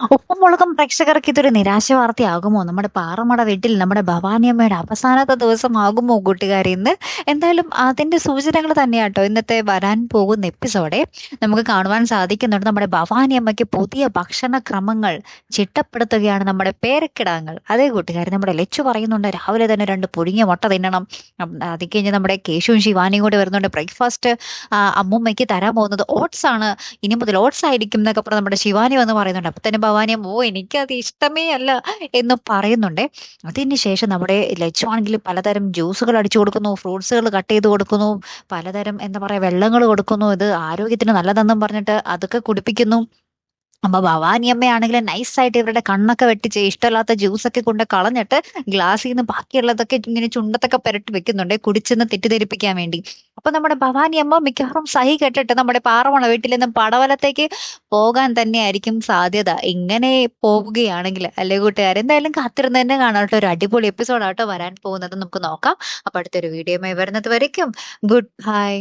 ഉപ്പും മുളകും പ്രേക്ഷകർക്ക് ഇതൊരു നിരാശ വാർത്തയാകുമോ? നമ്മുടെ പാറമട വീട്ടിൽ നമ്മുടെ ഭവാനിയമ്മയുടെ അവസാനത്തെ ദിവസമാകുമോ കൂട്ടുകാരി ഇന്ന്? എന്തായാലും അതിന്റെ സൂചനകൾ തന്നെയാട്ടോ ഇന്നത്തെ വരാൻ പോകുന്ന എപ്പിസോഡെ. നമുക്ക് കാണുവാൻ സാധിക്കുന്നുണ്ട് നമ്മുടെ ഭവാനിയമ്മയ്ക്ക് പുതിയ ഭക്ഷണ ക്രമങ്ങൾ ചിട്ടപ്പെടുത്തുകയാണ് നമ്മുടെ പേരക്കിടാങ്ങൾ. അതേ കൂട്ടുകാരി നമ്മുടെ ലച്ചു പറയുന്നുണ്ട് രാവിലെ തന്നെ രണ്ട് പുഴുങ്ങിയ മുട്ട തിന്നണം. അത് കഴിഞ്ഞ് നമ്മുടെ കേശുവും ശിവാനിയും കൂടി വരുന്നുണ്ട് ബ്രേക്ക്ഫാസ്റ്റ് അമ്മൂമ്മയ്ക്ക് തരാൻ പോകുന്നത് ഓട്സ് ആണ്. ഇനി മുതൽ ഓട്സ് ആയിരിക്കും എന്നൊക്കെ പറഞ്ഞ് നമ്മുടെ ശിവാനി വന്ന് പറയുന്നുണ്ട്. അപ്പൊ തന്നെ ഭവാനിയമ്മ "ഓ എനിക്കത് ഇഷ്ടമേ അല്ല" എന്ന് പറയുന്നുണ്ടേ. അതിന് ശേഷം നമ്മുടെ ലച്ചു ആണെങ്കിൽ പലതരം ജ്യൂസുകൾ അടിച്ചു കൊടുക്കുന്നു, ഫ്രൂട്ട്സുകൾ കട്ട് ചെയ്ത് കൊടുക്കുന്നു, പലതരം എന്താ പറയാ വെള്ളങ്ങൾ കൊടുക്കുന്നു. ഇത് ആരോഗ്യത്തിന് നല്ലതെന്നും പറഞ്ഞിട്ട് അതൊക്കെ കുടിപ്പിക്കുന്നു. അപ്പൊ ഭവാനിയമ്മയാണെങ്കിൽ നൈസായിട്ട് ഇവരുടെ കണ്ണൊക്കെ വെട്ടിച്ച് ഇഷ്ടമില്ലാത്ത ജ്യൂസ് ഒക്കെ കൊണ്ട് കളഞ്ഞിട്ട് ഗ്ലാസ്സിൽ നിന്ന് ബാക്കിയുള്ളതൊക്കെ ഇങ്ങനെ ചുണ്ടത്തൊക്കെ പുരട്ടി വെക്കുന്നുണ്ട് കുടിച്ചെന്ന് തെറ്റിദ്ധരിപ്പിക്കാൻ വേണ്ടി. അപ്പൊ നമ്മുടെ ഭവാനി അമ്മ മിക്കവാറും സഹി കെട്ടിട്ട് നമ്മുടെ പാറമണ വീട്ടിൽ നിന്നും പടവലത്തേക്ക് പോകാൻ തന്നെയായിരിക്കും സാധ്യത. ഇങ്ങനെ പോവുകയാണെങ്കിൽ അല്ലെ കൂട്ടുകാർ എന്തായാലും കാത്തിരുന്ന് തന്നെ കാണാട്ടോ ഒരു അടിപൊളി എപ്പിസോഡാട്ടോ വരാൻ പോകുന്നത്. നമുക്ക് നോക്കാം. അപ്പൊ അടുത്തൊരു വീഡിയോയുമായി വരുന്നത് വരയ്ക്കും ഗുഡ് ബൈ.